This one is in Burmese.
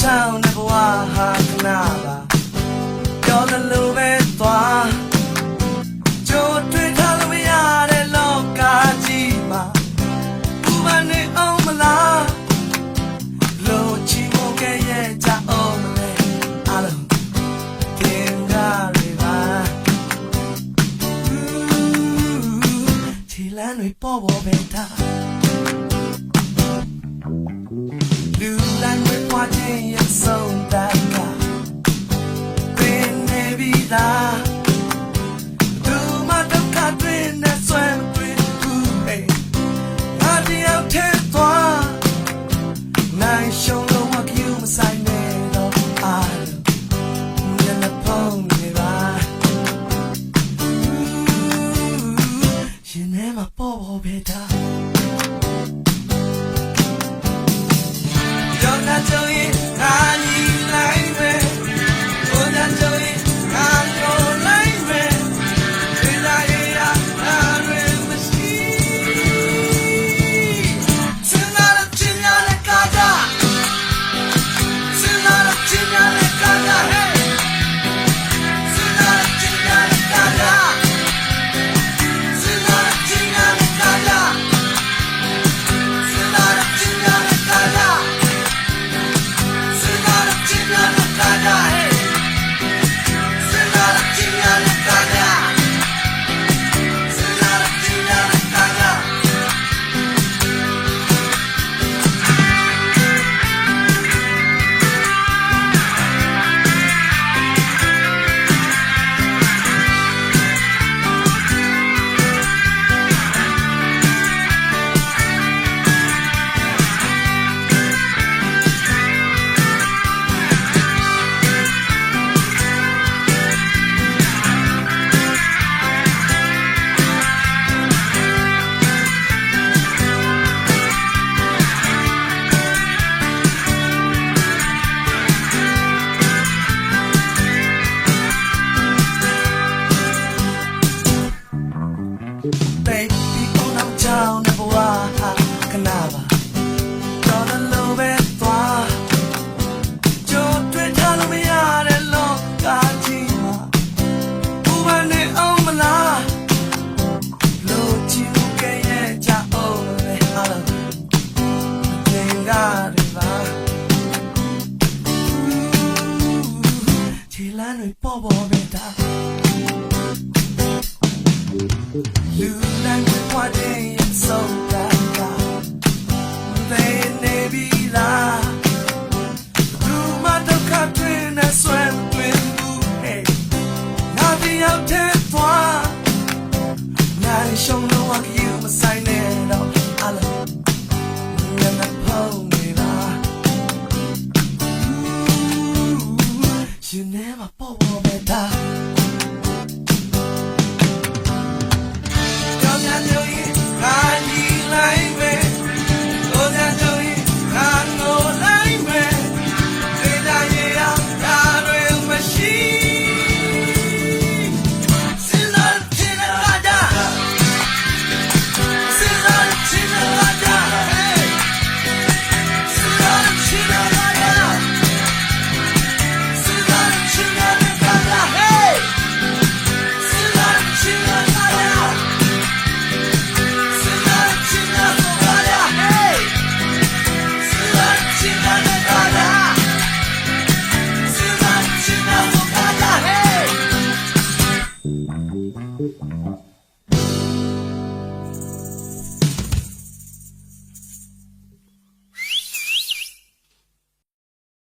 ချောင်းတဲ့ဘဝဟာခဏပါပြောသလိုပဲသွားကြိုးတွေ့ထားလို့မရတဲ့လောကကြီးမှာဥပနေအောင်မလားလို့ချီမိုကရဲ့ကြအောင်မလဲအားလုံးသင်္ကားတွေပါခြေလမ်းတွေပေါ်ပေါ်ပဲထားလူလ မ်းတွေပွားခြ တိတ်ပြီးအောင်အောင်ချောင်းတဲ့ဘဝဟာခဏပါတော်တယ်လို့ပဲသွားကြိုးတွေ့ထားလို့မရတဲ့လောကကြီးမှာဘူမနေအောင်မလားလို့ချီမှုကရဲ့ကြအောင်လေဟာလို့သင်္ကားတွေပါခြေလမ်းတွေပေါ်ပေါ်ပဲတာ လူတိုင်းကိုပွားတဲ့ဆုံးတာကဘယ်နေပြီလားလူမတော့ခတ်တဲ့နဲ့ဆွဲတွင်ဘူးဟဲ့ငါတယောက်